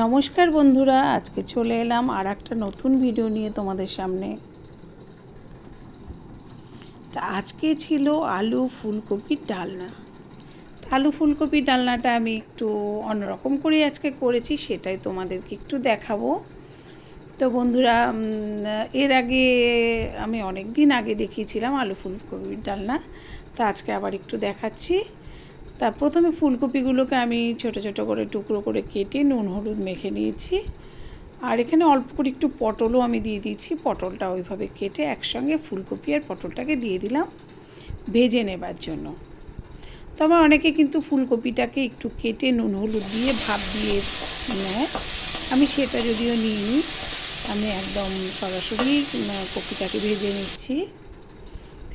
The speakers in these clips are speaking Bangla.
নমস্কার বন্ধুরা, আজকে চলে এলাম আর একটা নতুন ভিডিও নিয়ে তোমাদের সামনে। তা আজকে ছিল আলু ফুলকপির ডালনা। আলু ফুলকপির ডালনাটা আমি একটু অন্যরকম করে আজকে করেছি, সেটাই তোমাদেরকে একটু দেখাবো। তো বন্ধুরা এর আগে আমি অনেক দিন আগে দেখিয়েছিলাম আলু ফুলকপির ডালনা। তা আজকে আবার একটু দেখাচ্ছি। তা প্রথমে ফুলকপিগুলোকে আমি ছোট ছোট করে টুকরো করে কেটে নুন, হলুদ মেখে নিয়েছি। আর এখানে অল্প করে একটু পটলও আমি দিয়ে দিয়েছি। পটলটা ওইভাবে কেটে একসঙ্গে ফুলকপি আর পটলটাকে দিয়ে দিলাম ভেজে নেবার জন্য। তবে অনেকে কিন্তু ফুলকপিটাকে একটু কেটে নুন, হলুদ দিয়ে ভাপ দিয়ে নেয়। আমি সেটা যদিও নিইনি। আমি একদম সরাসরি কপিটাকে ভেজে নিচ্ছি।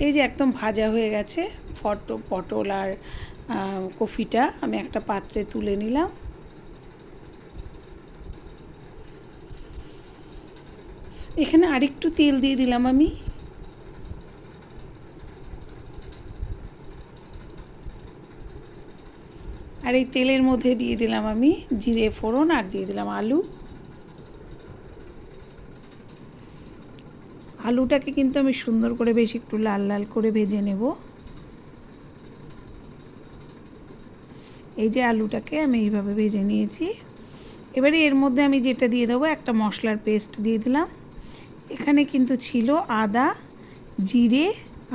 এই যে একদম ভাজা হয়ে গেছে, ফটো, পটল আর কফিটা আমি একটা পাত্রে তুলে নিলাম। এখানে আরেকটু তেল দিয়ে দিলাম আমি। আর এই তেলের মধ্যে দিয়ে দিলাম আমি জিরে ফোড়ন আর দিয়ে দিলাম আলু। আলুটাকে কিন্তু আমি সুন্দর করে বেশ একটু লাল লাল করে ভেজে নেব। এই যে আলুটাকে আমি এইভাবে ভেজে নিয়েছি। এবারে এর মধ্যে আমি যেটা দিয়ে দেবো, একটা মশলার পেস্ট দিয়ে দিলাম। এখানে কিন্তু ছিল আদা, জিরে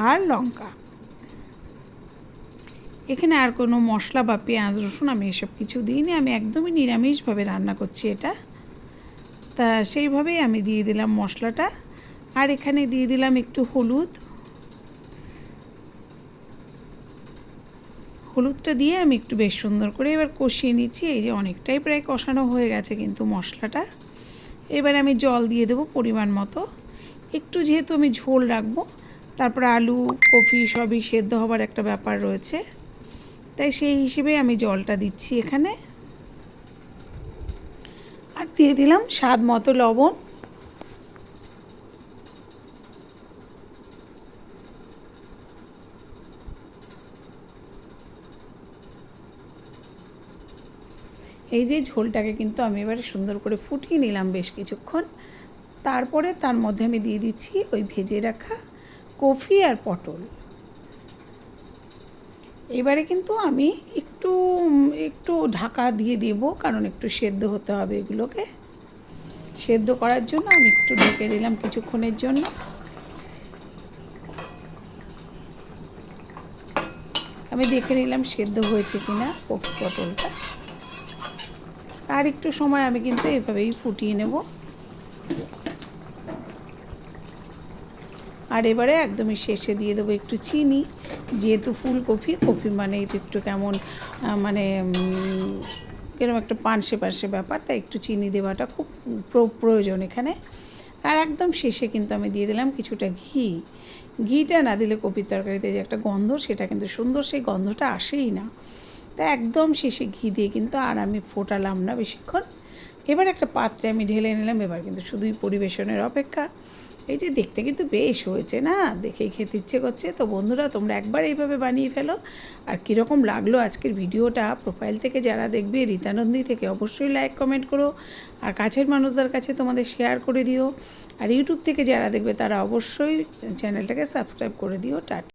আর লঙ্কা। এখানে আর কোনো মশলা বা পেঁয়াজ, রসুন আমি এসব কিছু দিইনি। আমি একদমই নিরামিষভাবে রান্না করছি এটা। তা সেইভাবেই আমি দিয়ে দিলাম মশলাটা। আর এখানে দিয়ে দিলাম একটু হলুদ। হলুদটা দিয়ে আমি একটু বেশ সুন্দর করে এবার কষিয়ে নিচ্ছি। এই যে অনেকটাই প্রায় কষানো হয়ে গেছে কিন্তু মশলাটা। এবার আমি জল দিয়ে দেবো পরিমাণ মতো। একটু যেহেতু আমি ঝোল রাখব, তারপরে আলু, কফি সবই সেদ্ধ হবার একটা ব্যাপার রয়েছে। তাই সেই হিসেবে আমি জলটা দিচ্ছি এখানে। আর দিয়ে দিলাম স্বাদ মতো লবণ। এই যে ঝোলটাকে কিন্তু আমি এবারে সুন্দর করে ফুটিয়ে নিলাম বেশ কিছুক্ষণ। তারপরে তার মধ্যে আমি দিয়ে দিচ্ছি ওই ভেজে রাখা কফি আর পটল। এবারে কিন্তু আমি একটু একটু ঢাকা দিয়ে দেব, কারণ একটু সেদ্ধ হতে হবে এগুলোকে। সেদ্ধ করার জন্য আমি একটু ঢেকে দিলাম কিছুক্ষণের জন্য। আমি দেখে নিলাম সেদ্ধ হয়েছে কিনা কফি পটলটা। আর একটু সময় আমি কিন্তু এভাবেই ফুটিয়ে নেব। আর এবারে একদমই শেষে দিয়ে দেবো একটু চিনি যেহেতু ফুলকপি কপি মানে একটু কেমন মানে উম, একটা পানসে পানসে ব্যাপার তাই একটু চিনি দেওয়াটা খুব প্র- প্রয়োজন এখানে। আর একদম শেষে কিন্তু আমি দিয়ে দিলাম কিছুটা ঘি। ঘিটা না দিলে কপির তরকারিতে যে একটা গন্ধ সেটা কিন্তু সুন্দর সেই গন্ধটা আসেই না। তা একদম শেষে ঘি দিয়ে কিন্তু আর আমি ফোটালাম না বেশিক্ষণ। এবার একটা পাত্রে আমি ঢেলে নিলাম, এবার কিন্তু শুধুই পরিবেশনের অপেক্ষা। এই যে দেখতে কিন্তু বেশ হয়েছে না? দেখেই খেতে ইচ্ছে করছে। তো বন্ধুরা, তোমরা একবার এইভাবে বানিয়ে ফেলো। আর কীরকম লাগল আজকের ভিডিওটা প্রোফাইল থেকে যারা দেখবে, রীতানন্দী থেকে অবশ্যই লাইক কমেন্ট করো। আর কাছের মানুষদের কাছে তোমাদের শেয়ার করে দিও। আর ইউটিউব থেকে যারা দেখবে, তারা অবশ্যই চ্যানেলটাকে সাবস্ক্রাইব করে দিও। টাটা।